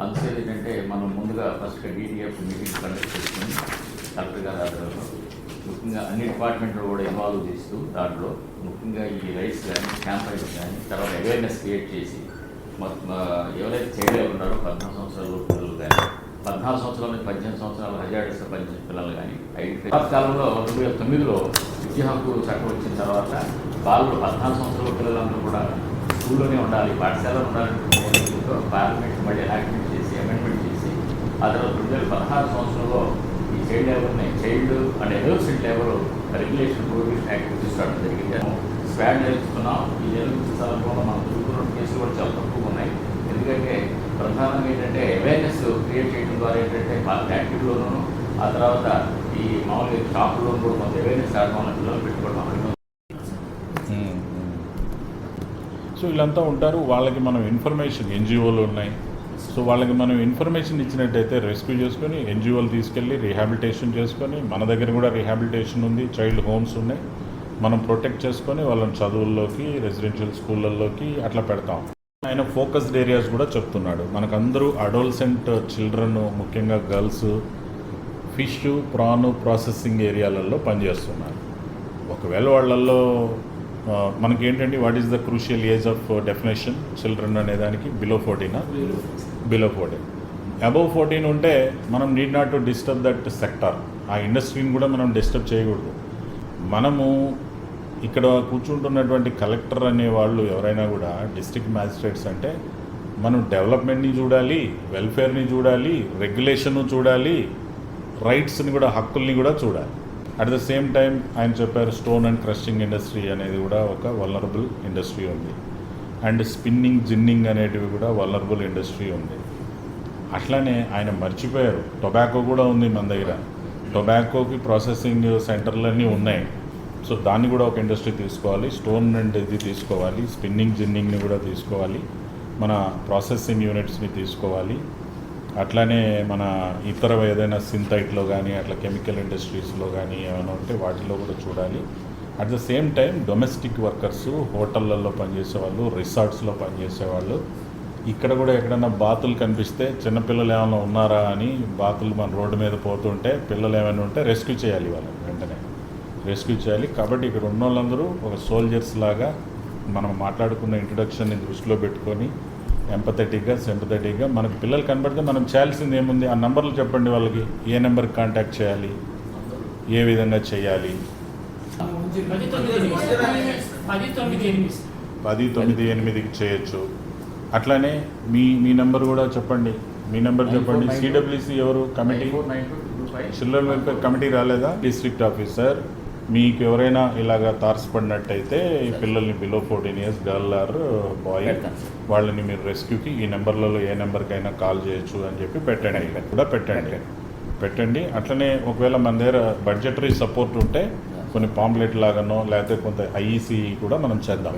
అందుకే ఏంటంటే మనం ముందుగా ఫస్ట్ డీటీఎఫ్ మీటింగ్ కండక్ట్ చేసుకుని కలెక్టర్ గారి ఆధ్వర్యంలో ముఖ్యంగా అన్ని డిపార్ట్మెంట్లు కూడా ఇన్వాల్వ్ చేస్తూ దాంట్లో ముఖ్యంగా ఈ రైట్స్ కానీ క్యాంపైన్స్ కానీ తర్వాత అవేర్నెస్ క్రియేట్ చేసి ఎవరైతే చేయలే ఉన్నారో పద్నాలుగు సంవత్సరాల పిల్లలు కానీ పద్నాలుగు సంవత్సరాల నుంచి పద్దెనిమిది సంవత్సరాలు హజార్డస్ పద్దెనిమిది పిల్లలు కానీ ఐడెంటిఫై కాలంలో రెండు వేల తొమ్మిదిలో విద్యా హక్కు చట్టం వచ్చిన తర్వాత వాళ్ళు పద్నాలుగు సంవత్సరాల పిల్లలందరూ కూడా స్కూల్లోనే ఉండాలి పాఠశాలలో ఉండాలని పార్లమెంట్ మళ్ళీ ఎలాంటి ఆ తర్వాత రెండు వేల పదహారు సంవత్సరంలో ఈ child లేబర్ని child and adolescent labour regulation prohibition act తీసుకోవడం జరిగింది. స్వాడ్ నేర్చుకున్నాం ఈ నేర్చుకున్న సందర్భంలో మనం చూస్తున్న కేసులు కూడా చాలా తక్కువ ఉన్నాయి. ఎందుకంటే ప్రధానంగా ఏంటంటే అవేర్నెస్ క్రియేట్ చేయడం ద్వారా ఏంటంటే ఫ్యాక్టరీలోనూ ఆ తర్వాత ఈ మామూలుగా షాపుల్లో కూడా కొంత అవేర్నెస్ ఆడడం పిల్లలు పెట్టుకోవడం సో వీళ్ళంతా ఉంటారు. వాళ్ళకి మనం ఇన్ఫర్మేషన్ ఎన్జిఓలు ఉన్నాయి. సో వాళ్ళకి మనం ఇన్ఫర్మేషన్ ఇచ్చినట్టయితే రెస్క్యూ చేసుకొని ఎన్జిఓలు తీసుకెళ్ళి రీహాబిలిటేషన్ చేసుకొని మన దగ్గర కూడా రీహాబిలిటేషన్ ఉంది చైల్డ్ హోమ్స్ ఉన్నాయి. మనం ప్రొటెక్ట్ చేసుకొని వాళ్ళని చదువుల్లోకి రెసిడెన్షియల్ స్కూళ్ళల్లోకి అట్లా పెడతాం. ఆయన ఫోకస్డ్ ఏరియాస్ కూడా చెప్తున్నాడు. మనకందరూ అడోల్సెంట్ చిల్డ్రన్ ముఖ్యంగా గర్ల్స్ ఫిష్ ప్రాను ప్రాసెసింగ్ ఏరియాలలో పనిచేస్తున్నారు. ఒకవేళ వాళ్ళల్లో మనకి ఏంటంటే what is the crucial age of definition children అనే దానికి below ఫోర్టీనా below fourteen above fourteen ఉంటే మనం need not to disturb that sector ఆ ఇండస్ట్రీని కూడా మనం డిస్టర్బ్ చేయకూడదు. మనము ఇక్కడ కూర్చుంటున్నటువంటి కలెక్టర్ అనే వాళ్ళు ఎవరైనా కూడా డిస్ట్రిక్ట్ మ్యాజిస్ట్రేట్స్ అంటే మనం డెవలప్మెంట్ని చూడాలి వెల్ఫేర్ని చూడాలి రెగ్యులేషన్ చూడాలి రైట్స్ని కూడా హక్కుల్ని కూడా చూడాలి. అట్ ద సేమ్ టైం ఆయన చెప్పారు స్టోన్ అండ్ క్రషింగ్ ఇండస్ట్రీ అనేది కూడా ఒక వలనరబుల్ ఇండస్ట్రీ ఉంది. అండ్ స్పిన్నింగ్ జిన్నింగ్ అనేటివి కూడా వలనరబుల్ ఇండస్ట్రీ ఉంది. అట్లానే ఆయన మర్చిపోయారు. టొబాకో కూడా ఉంది మన దగ్గర. టొబాకోకి ప్రాసెసింగ్ సెంటర్లన్నీ ఉన్నాయి. సో దాన్ని కూడా ఒక ఇండస్ట్రీ తీసుకోవాలి. స్టోన్ అండ్ ఇది తీసుకోవాలి. స్పిన్నింగ్ జిన్నింగ్ని కూడా తీసుకోవాలి. మన ప్రాసెసింగ్ యూనిట్స్ని తీసుకోవాలి. అట్లానే మన ఇతర ఏదైనా సింథైట్లో కానీ అట్లా కెమికల్ ఇండస్ట్రీస్లో కానీ ఏమైనా ఉంటే వాటిలో కూడా చూడాలి. At the same time domestic workers హోటళ్ళల్లో పనిచేసే వాళ్ళు రిసార్ట్స్లో పనిచేసే వాళ్ళు ఇక్కడ కూడా ఎక్కడైనా బాతులు కనిపిస్తే చిన్నపిల్లలు ఏమైనా ఉన్నారా అని బాతులు మన రోడ్డు మీద పోతుంటే పిల్లలు ఏమైనా ఉంటే రెస్క్యూ చేయాలి వాళ్ళని వెంటనే. రెస్క్యూ చేయాలి. కాబట్టి ఇక్కడ ఉన్న వాళ్ళందరూ ఒక సోల్జర్స్ లాగా మనం మాట్లాడుకున్న ఇంట్రొడక్షన్ని దృష్టిలో పెట్టుకొని ఎంపథెటిక్గా సింపథెటిక్గా మనకు పిల్లలు కనబడితే మనం చేయాల్సింది ఏముంది? ఆ నెంబర్లు చెప్పండి వాళ్ళకి. ఏ నెంబర్కి కాంటాక్ట్ చేయాలి? ఏ విధంగా చేయాలి? పది తొమ్మిది ఎనిమిదికి చేయొచ్చు. అట్లానే మీ మీ నెంబర్ కూడా చెప్పండి. మీ నెంబర్ చెప్పండి. సిడబ్ల్యూసి ఎవరు? కమిటీ? చిల్డ్రన్ వెల్ఫేర్ కమిటీ రాలేదా? డిస్ట్రిక్ట్ ఆఫీసర్ మీకు ఎవరైనా ఇలాగా తారసపడినట్టయితే ఈ పిల్లల్ని below fourteen years girl or boy. వాళ్ళని మీరు రెస్క్యూకి ఈ నెంబర్లలో ఏ నెంబర్కైనా కాల్ చేయొచ్చు అని చెప్పి పెట్టండి. కూడా పెట్టండి. పెట్టండి. అట్లనే ఒకవేళ మన దగ్గర బడ్జెటరీ సపోర్ట్ ఉంటే కొన్ని పాంప్లెట్ లాగానో లేకపోతే కొంత ఐఈసీ కూడా మనం చేద్దాం.